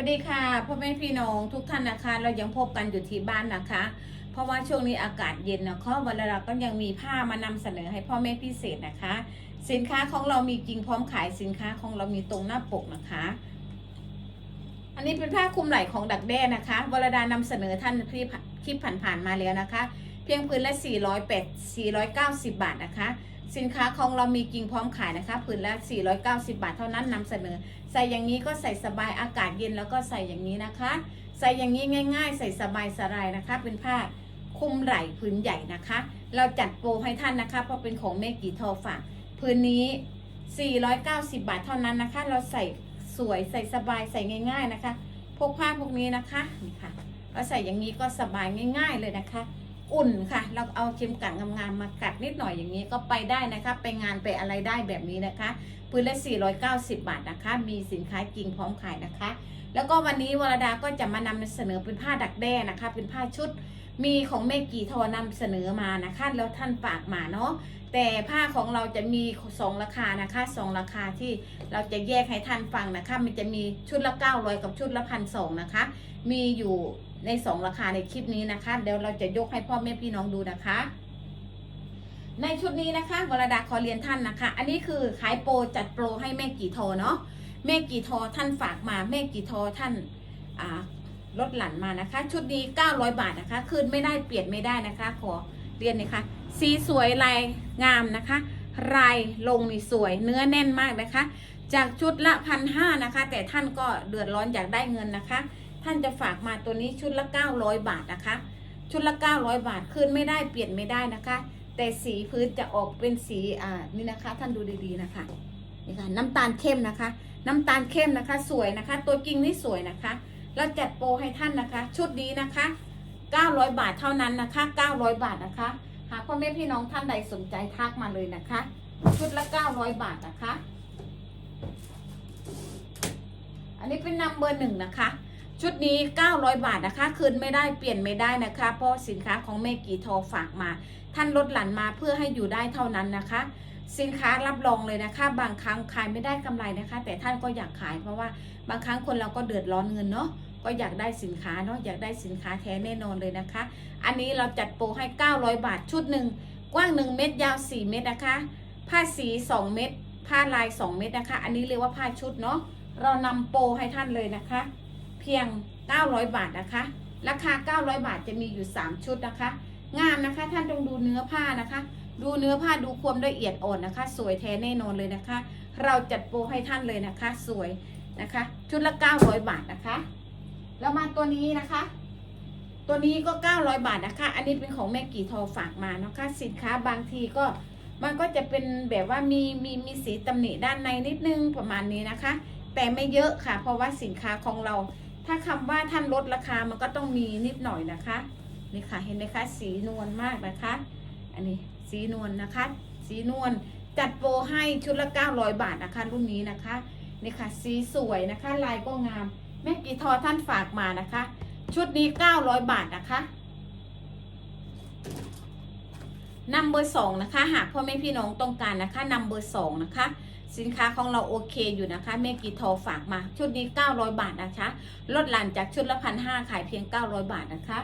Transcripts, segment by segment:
สวัสดีค่ะพ่อแม่พี่น้องทุกท่านนะคะ เรายังพบกันอยู่ที่บ้านนะคะ เพราะว่าช่วงนี้อากาศเย็นนะคะวันละเราก็ยังมีผ้ามานำเสนอให้พ่อแม่พิเศษนะคะ สินค้าของเรามีจริงพร้อมขายสินค้าของเรามีตรงหน้าปกนะคะ อันนี้เป็นผ้าคลุมไหล่ของดักแด้นะคะวรดานำเสนอท่านที่คลิปผ่านๆมาแล้วนะคะ พียงพื้นละ 408 490 บาทนะคะ สินค้าของเรามีจริงพร้อมขายนะคะผืนละ 490 บาทเท่านั้นนำเสนอ ใส่อย่างนี้ก็ใส่สบายอากาศเย็นแล้วก็ใส่อย่างนี้นะคะ ใส่อย่างนี้ง่าย ๆ ใส่สบายสบายนะคะ เป็นผ้าคลุมไหล่พื้นใหญ่นะคะ เราจัดโปรให้ท่านนะคะ เพราะเป็นของเมกีทอฝากพื้นนี้ 490 บาทเท่านั้นนะคะ เราใส่สวยใส่สบายใส่ง่าย ๆนะคะ พวกผ้าพวกนี้นะคะนี่ค่ะเราใส่อย่างนี้ก็สบายง่าย ๆเลยนะคะ อุ่นค่ะ เราเอาเข็มกัดงามๆมากัดนิดหน่อยอย่างนี้ก็ไปได้นะคะ ไปงานไปอะไรได้แบบนี้นะคะพื้นละ 490 บาทนะคะ มีสินค้าจริงพร้อมขายนะคะ แล้วก็วันนี้วรดาก็จะมานำเสนอเป็นผ้าดักแด้นะคะ เป็นผ้าชุดมีของเมกีทอนำเสนอมานะคะ แล้วท่านฝากมาเนาะแต่ผ้าของเราจะมีสองราคานะคะสองราคาที่เราจะแยกให้ท่านฟังนะคะ มันจะมีชุดละ900กับชุดละพันสองนะคะ มีอยู่ ในสองราคาในคลิปนี้นะคะเดี๋ยวเราจะยกให้พ่อแม่พี่น้องดูนะคะ ในชุดนี้นะคะวรดาขอเรียนท่านนะคะ อันนี้คือขายโปรจัดโปรให้แม่กี่ทอเนาะแม่กี่ทอท่านฝากมาแม่กี่ทอท่านลดหลั่นมานะคะ ชุดนี้ 900 บาทนะคะ คืนไม่ได้เปลี่ยนไม่ได้นะคะ ขอเรียนนะคะ สีสวยลายงามนะคะ ลายลงนี่สวยเนื้อแน่นมากนะคะ จากชุดละพันห้านะคะ แต่ท่านก็เดือดร้อนอยากได้เงินนะคะ ท่านจะฝากมาตัวนี้ชุดละ 900 บาทนะคะ ชุดละ 900 บาทคืนไม่ได้เปลี่ยนไม่ได้นะคะ แต่สีพื้นจะออกเป็นสีอ่านี่นะคะ ท่านดูดีๆนะคะนี่ค่ะน้ำตาลเข้มนะคะ น้ำตาลเข้มนะคะ สวยนะคะ ตัวจริงนี่สวยนะคะเราจัดโปรให้ท่านนะคะ ชุดนี้นะคะ 900 บาทเท่านั้นนะคะ 900 บาทนะคะหากพ่อแม่พี่น้องท่านใดสนใจทักมาเลยนะคะ ชุดละ 900 บาทนะคะ อันนี้เป็นนัมเบอร์หนึ่งนะคะ ชุดนี้ 900 บาทนะคะ คืนไม่ได้เปลี่ยนไม่ได้นะคะ เพราะสินค้าของเมกีทอฝากมา ท่านลดหลั่นมาเพื่อให้อยู่ได้เท่านั้นนะคะ สินค้ารับรองเลยนะคะ บางครั้งขายไม่ได้กำไรนะคะ แต่ท่านก็อยากขายเพราะว่าบางครั้งคนเราก็เดือดร้อนเงินเนาะก็อยากได้สินค้าเนาะอยากได้สินค้าแท้แน่นอนเลยนะคะ อันนี้เราจัดโปรให้ 900 บาทชุดหนึ่งกว้าง 1 เมตรยาว 4 เมตรนะคะ ผ้าสี 2 เมตร ผ้าลาย 2 เมตรนะคะ อันนี้เรียกว่าผ้าชุดเนาะเรานำโปรให้ท่านเลยนะคะ เพียง 900 บาทนะคะ ราคา 900 บาทจะมีอยู่ 3 ชุดนะคะ งามนะคะ ท่านต้องดูเนื้อผ้านะคะ ดูเนื้อผ้าดูความละเอียดอ่อนนะคะ สวยแท้แน่นอนเลยนะคะ เราจัดโปรให้ท่านเลยนะคะ สวยนะคะ ชุดละ 900 บาทนะคะ แล้วมาตัวนี้นะคะ ตัวนี้ก็ 900 บาทนะคะ อันนี้เป็นของแม่กี่ทอฝากมานะคะ สินค้าบางทีก็มันก็จะเป็นแบบว่ามีมีมีสีตำหนิด้านในนิดนึงประมาณนี้นะคะ แต่ไม่เยอะค่ะ เพราะว่าสินค้าของเรา ถ้าคำว่าท่านลดราคามันก็ต้องมีนิดหน่อยนะคะ นี่ค่ะ เห็นไหมคะ สีนวลมากนะคะ อันนี้สีนวลนะคะ สีนวลจัดโปรให้ชุดละ 900 บาทนะคะ รุ่นนี้นะคะ นี่ค่ะ สีสวยนะคะ ลายก็งาม แม่กีทอท่านฝากมานะคะ ชุดนี้ 900 บาทนะคะนัมเบอร์สองนะคะ หากพ่อแม่พี่น้องต้องการนะคะนัมเบอร์สองนะคะ สินค้าของเราโอเคอยู่นะคะแม่กีทอฝากมาชุดนี้ 900 บาทนะคะ ลดหลั่นจากชุดละพันห้าขายเพียง 900 บาทนะคะ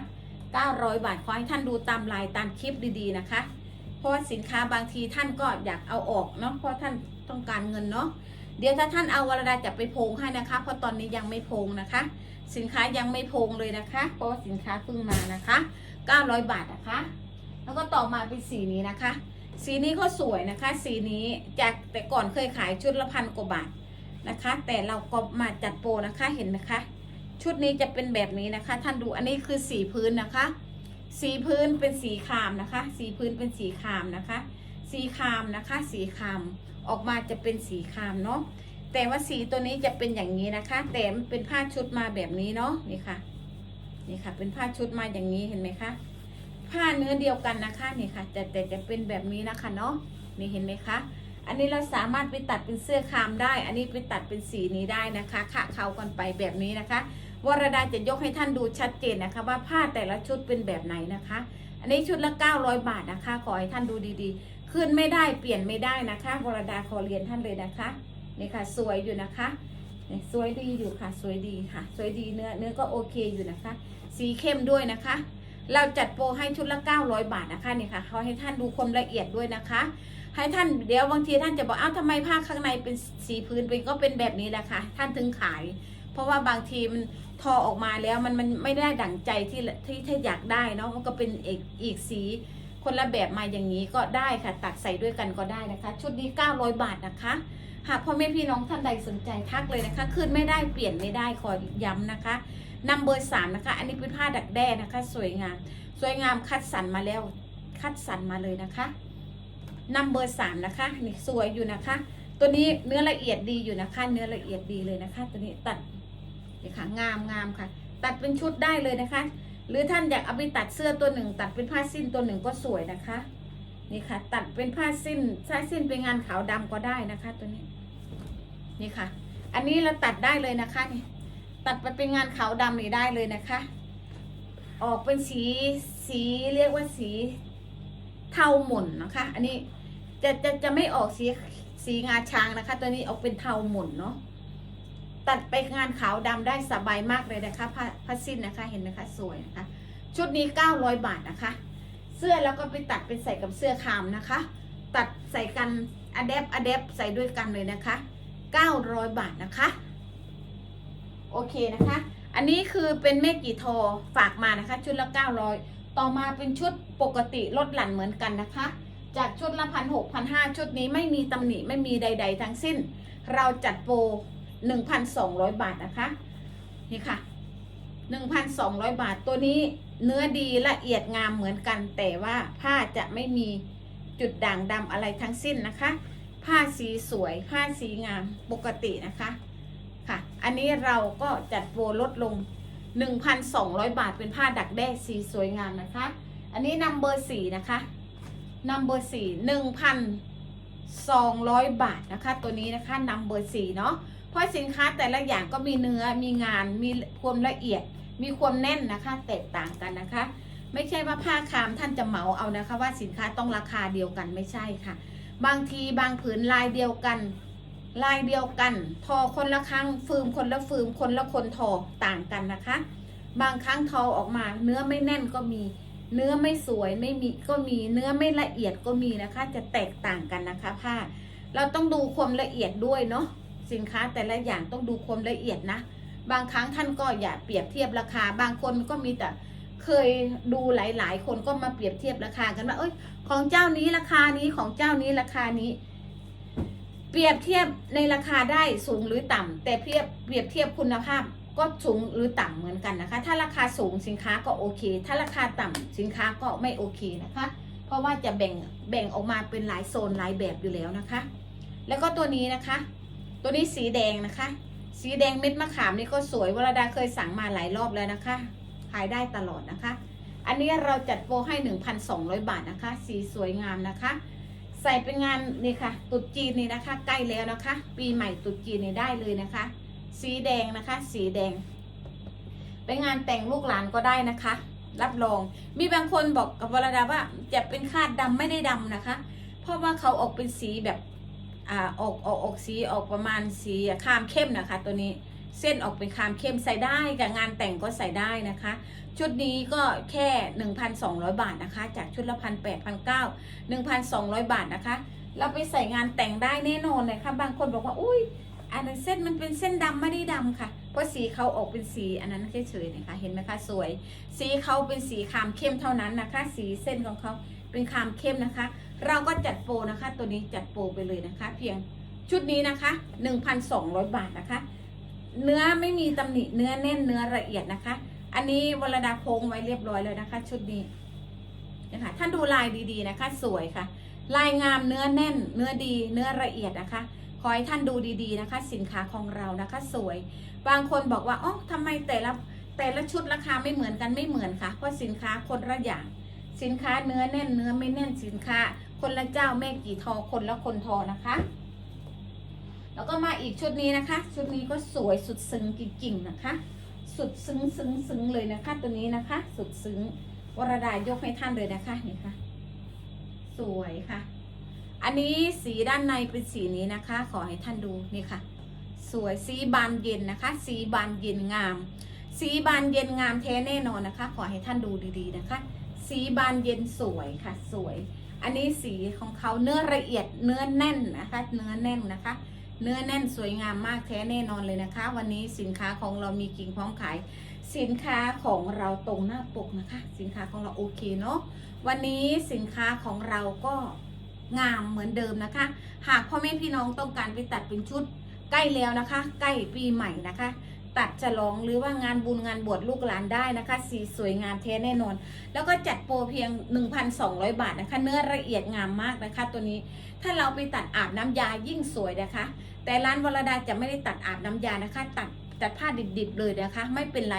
900 บาทขอให้ท่านดูตามลายตามคลิปดีๆนะคะ เพราะว่าสินค้าบางทีท่านก็อยากเอาออกเนาะเพราะท่านต้องการเงินเนาะเดี๋ยวถ้าท่านเอาวรดาจะไปโพงให้นะคะ เพราะตอนนี้ยังไม่โพงนะคะ สินค้ายังไม่โพงเลยนะคะ เพราะว่าสินค้าเพิ่งมานะคะ 900 บาทนะคะ แล้วก็ต่อมาเป็นสีนี้นะคะ สีนี้ก็สวยนะคะ สีนี้จากแต่ก่อนเคยขายชุดละพันกว่าบาทนะคะ แต่เราก็มาจัดโปรนะคะเห็นไหมคะชุดนี้จะเป็นแบบนี้นะคะ ท่านดูอันนี้คือสีพื้นนะคะ สีพื้นเป็นสีครามนะคะ สีพื้นเป็นสีครามนะคะ สีครามนะคะ สีครามออกมาจะเป็นสีครามเนาะแต่ว่าสีตัวนี้จะเป็นอย่างนี้นะคะ แต่มันเป็นผ้าชุดมาแบบนี้เนาะนี่ค่ะ นี่ค่ะ เป็นผ้าชุดมาอย่างนี้เห็นไหมคะ ผ้าเนื้อเดียวกันนะคะนี่ค่ะแต่แต่จะเป็นแบบนี้นะคะเนาะนี่เห็นไหมคะอันนี้เราสามารถไปตัดเป็นเสื้อคามได้ อันนี้ไปตัดเป็นสีนี้ได้นะคะขะเขากันไปแบบนี้นะคะวรดาจะยกให้ท่านดูชัดเจนนะคะ ว่าผ้าแต่ละชุดเป็นแบบไหนนะคะ อันนี้ชุดละ 900 บาทนะคะ ขอให้ท่านดูดีๆ ขึ้นไม่ได้เปลี่ยนไม่ได้นะคะ วรดาขอเรียนท่านเลยนะคะนี่ค่ะ สวยอยู่นะคะนี่สวยดีอยู่ค่ะ สวยดีค่ะ สวยดีเนื้อเนื้อก็โอเคอยู่นะคะ สีเข้มด้วยนะคะ เราจัดโปรให้ชุดละ 900 บาทนะคะนี่ค่ะเขาให้ท่านดูความละเอียดด้วยนะคะ ให้ท่านเดี๋ยวบางทีท่านจะบอกอ้าวทำไมผ้าข้างในเป็นสีพื้นเป็นก็เป็นแบบนี้แหละค่ะ ท่านถึงขาย เพราะว่าบางทีมันทอออกมาแล้วมันมันไม่ได้ดั่งใจที่ที่ที่อยากได้เนาะมันก็เป็นอีกอีกสีคนละแบบมาอย่างนี้ก็ได้ค่ะ ตัดใส่ด้วยกันก็ได้นะคะ ชุดนี้ 900 บาทนะคะ หากพ่อแม่พี่น้องท่านใดสนใจทักเลยนะคะ ขึ้นไม่ได้เปลี่ยนไม่ได้ขอย้ำนะคะ นัมเบอร์สามนะคะ อันนี้เป็นผ้าดักแด้นะคะ สวยงาม สวยงามคัดสรรมาแล้ว คัดสรรมาเลยนะคะนัมเบอร์สามนะคะนี่สวยอยู่นะคะ ตัวนี้เนื้อละเอียดดีอยู่นะคะ เนื้อละเอียดดีเลยนะคะ ตัวนี้ตัดนี่ค่ะงามงามค่ะ ตัดเป็นชุดได้เลยนะคะ หรือท่านอยากเอาไปตัดเสื้อตัวหนึ่ง ตัดเป็นผ้าสิ้นตัวหนึ่งก็สวยนะคะ นี่ค่ะ ตัดเป็นผ้าสิ้นผ้าสิ้นเป็นงานขาวดำก็ได้นะคะ ตัวนี้ นี่ค่ะ อันนี้เราตัดได้เลยนะคะนี่ ตัดไปเป็นงานขาวดำนี่ได้เลยนะคะ ออกเป็นสีสีเรียกว่าสีเทาหม่นนะคะ อันนี้จะจะจะไม่ออกสีสีงาช้างนะคะ ตัวนี้ออกเป็นเทาหม่นเนาะตัดไปงานขาวดำได้สบายมากเลยนะคะผ้าผ้าสิ้นนะคะเห็นนะคะสวยนะคะ ชุดนี้ 900 บาทนะคะ เสื้อแล้วก็ไปตัดเป็นใส่กับเสื้อคามนะคะ ตัดใส่กันอะแดปอะแดปใส่ด้วยกันเลยนะคะ 900 บาทนะคะ โอเคนะคะ อันนี้คือเป็นเมกี่ทอฝากมานะคะ ชุดละ900 ต่อมาเป็นชุดปกติลดหลั่นเหมือนกันนะคะ จากชุดละพันหกพันห้าชุดนี้ไม่มีตำหนิไม่มีใด ๆ ทั้งสิ้น เราจัดโปร1,200 บาทนะคะ นี่ค่ะ 1,200 บาทตัวนี้เนื้อดีละเอียดงามเหมือนกัน แต่ว่าผ้าจะไม่มีจุดด่างดำอะไรทั้งสิ้นนะคะ ผ้าสีสวย ผ้าสีงามปกตินะคะ อันนี้เราก็จัดโปรลดลง 1,200 บาทเป็นผ้าดักแด้สีสวยงามนะคะ อันนี้นัมเบอร์สี่นะคะนัมเบอร์สี่หนึ่งพันสองร้อยบาทนะคะ ตัวนี้นะคะนัมเบอร์สี่เนาะเพราะสินค้าแต่ละอย่างก็มีเนื้อมีงานมีความละเอียด มีความแน่นนะคะ แตกต่างกันนะคะ ไม่ใช่ว่าผ้าคามท่านจะเหมาเอานะคะ ว่าสินค้าต้องราคาเดียวกันไม่ใช่ค่ะ บางทีบางผืนลายเดียวกัน ลายเดียวกัน ทอคนละครั้งฟืมคนละฟืมคนละคนทอต่างกันนะคะ บางครั้งทอออกมาเนื้อไม่แน่นก็มี เนื้อไม่สวยไม่มีก็มีเนื้อไม่ละเอียดก็มีนะคะ จะแตกต่างกันนะคะผ้า เราต้องดูความละเอียดด้วยเนาะสินค้าแต่ละอย่างต้องดูความละเอียดนะ บางครั้งท่านก็อย่าเปรียบเทียบราคา บางคนก็มีแต่เคยดูหลาย ๆ คนก็มาเปรียบเทียบราคากันว่าเอ้ยของเจ้านี้ราคานี้ของเจ้านี้ราคานี้ เปรียบเทียบในราคาได้สูงหรือต่ำแต่เปรียบเปรียบเทียบคุณภาพก็สูงหรือต่ำเหมือนกันนะคะ ถ้าราคาสูงสินค้าก็โอเค ถ้าราคาต่ำสินค้าก็ไม่โอเคนะคะ เพราะว่าจะแบ่งแบ่งออกมาเป็นหลายโซนหลายแบบอยู่แล้วนะคะ แล้วก็ตัวนี้นะคะ ตัวนี้สีแดงนะคะ สีแดงเม็ดมะขามนี่ก็สวยวรดาเคยสั่งมาหลายรอบแล้วนะคะขายได้ตลอดนะคะ อันนี้เราจัดโปรให้ 1,200 บาทนะคะ สีสวยงามนะคะ ใส่เป็นงานนี่ค่ะตุดจีนนี่นะคะ ใกล้แล้วนะคะ ปีใหม่ตุดจีนนี่ได้เลยนะคะ สีแดงนะคะ สีแดงเป็นงานแต่งลูกหลานก็ได้นะคะ รับรอง มีบางคนบอกกับวรดาว่าจะเป็นคาดดำไม่ได้ดำนะคะ เพราะว่าเขาออกเป็นสีแบบอ่าออกออกออกสีออกประมาณสีคามเข้มนะคะ ตัวนี้ เส้นออกเป็นคามเข้มใส่ได้กับงานแต่งก็ใส่ได้นะคะ ชุดนี้ก็แค่ 1,200 บาทนะคะ จากชุดละพันแปดพันเก้าหนึ่งพันสองร้อยบาทนะคะ เราไปใส่งานแต่งได้แน่นอนเลยค่ะบางคนบอกว่าอุ้ยอันนั้นเส้นมันเป็นเส้นดำไม่ได้ดำค่ะ เพราะสีเขาออกเป็นสีอันนั้นเฉยๆนะคะเห็นไหมคะสวย สีเขาเป็นสีคามเข้มเท่านั้นนะคะ สีเส้นของเขาเป็นคามเข้มนะคะ เราก็จัดโปรนะคะ ตัวนี้จัดโปรไปเลยนะคะ เพียงชุดนี้นะคะ 1,200 บาทนะคะ เนื้อไม่มีตำหนิเนื้อแน่นเนื้อละเอียดนะคะ อันนี้วรดาโพงไว้เรียบร้อยเลยนะคะ ชุดนี้นะคะท่านดูลายดีๆนะคะ สวยค่ะ ลายงามเนื้อแน่น เนื้อดี เนื้อละเอียดนะคะขอให้ท่านดูดีๆนะคะ สินค้าของเรานะคะ สวย บางคนบอกว่าอ๋อทำไมแต่ละแต่ละชุดราคาไม่เหมือนกันไม่เหมือนค่ะ เพราะสินค้าคนละอย่าง สินค้าเนื้อแน่นเนื้อไม่แน่นสินค้า คนละเจ้าแม่กี่ทอคนละคนทอนะคะ แล้วก็มาอีกชุดนี้นะคะ ชุดนี้ก็สวยสุดซึ้งจริงๆนะคะ สุดซึ้งซึ้งซึ้งเลยนะคะ ตัวนี้นะคะ สุดซึ้งวรดายกให้ท่านเลยนะคะนี่ค่ะ สวยค่ะ อันนี้สีด้านในเป็นสีนี้นะคะ ขอให้ท่านดูนี่ค่ะสสวยสีบานเย็นนะคะ สีบานเย็นงาม สีบานเย็นงามแท้แน่นอนนะคะ ขอให้ท่านดูดีๆนะคะ สีบานเย็นสวยค่ะ สวย อันนี้สีของเขาเนื้อละเอียดเนื้อแน่นนะคะ เนื้อแน่นนะคะ เนื้อแน่นสวยงามมากแท้แน่นอนเลยนะคะ วันนี้สินค้าของเรามีกิ่งพร้อมขาย สินค้าของเราตรงหน้าปกนะคะ สินค้าของเราโอเคเนาะวันนี้สินค้าของเราก็งามเหมือนเดิมนะคะ หากพ่อแม่พี่น้องต้องการไปตัดเป็นชุดใกล้แล้วนะคะ ใกล้ปีใหม่นะคะ ตัดฉลองหรือว่างานบุญงานบวชลูกหลานได้นะคะ สีสวยงามแท้แน่นอน แล้วก็จัดโปรเพียง 1,200 บาทนะคะ เนื้อละเอียดงามมากนะคะ ตัวนี้ถ้าเราไปตัดอาบน้ำยายิ่งสวยนะคะ แต่ร้านวรดาจะไม่ได้ตัดอาบน้ำยานะคะ ตัดตัดผ้าดิบๆเลยนะคะ ไม่เป็นไร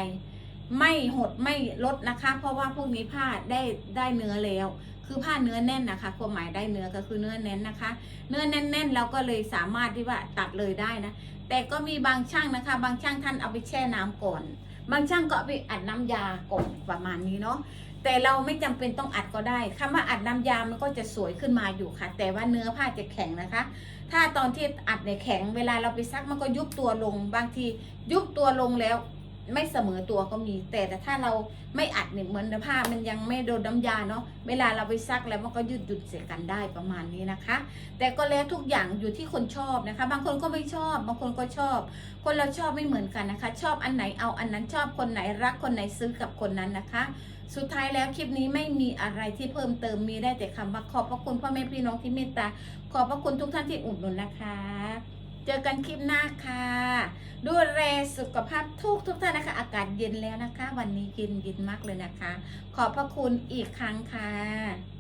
ไม่หดไม่ลดนะคะ เพราะว่าพวกนี้ผ้าได้ได้เนื้อแล้ว คือผ้าเนื้อแน่นนะคะความหมายได้เนื้อก็คือเนื้อแน่นนะคะ เนื้อแน่นๆเราก็เลยสามารถที่ว่าตัดเลยได้นะ แต่ก็มีบางช่างนะคะ บางช่างท่านเอาไปแช่น้ำก่อน บางช่างก็ไปอัดน้ำยาก่อนประมาณนี้เนาะ แต่เราไม่จำเป็นต้องอัดก็ได้คำว่าอัดน้ำยามันก็จะสวยขึ้นมาอยู่ค่ะ แต่ว่าเนื้อผ้าจะแข็งนะคะ ถ้าตอนที่อัดเนี่ยแข็งเวลาเราไปซักมันก็ยุบตัวลง บางทียุบตัวลงแล้วไม่เสมอตัวก็มี แต่แต่ถ้าเราไม่อัดเนี่ยเหมือนผ้ามันยังไม่โดนน้ำยาเนาะเวลาเราไปซักแล้วมันก็ยืดหยุดเสียกันได้ประมาณนี้นะคะ แต่ก็แล้วทุกอย่างอยู่ที่คนชอบนะคะ บางคนก็ไม่ชอบบางคนก็ชอบ คนเราชอบไม่เหมือนกันนะคะ ชอบอันไหนเอาอันนั้นชอบคนไหนรักคนไหนซื้อกับคนนั้นนะคะ สุดท้ายแล้วคลิปนี้ไม่มีอะไรที่เพิ่มเติมมีได้แต่คำว่าขอบพระคุณพ่อแม่พี่น้องที่เมตตาขอบพระคุณทุกท่านที่อุดหนุนนะคะ เจอกันคลิปหน้าค่ะดูแลสุขภาพทุกทุกท่านนะคะ อากาศเย็นแล้วนะคะ วันนี้เย็นเย็นมากเลยนะคะ ขอบพระคุณอีกครั้งค่ะ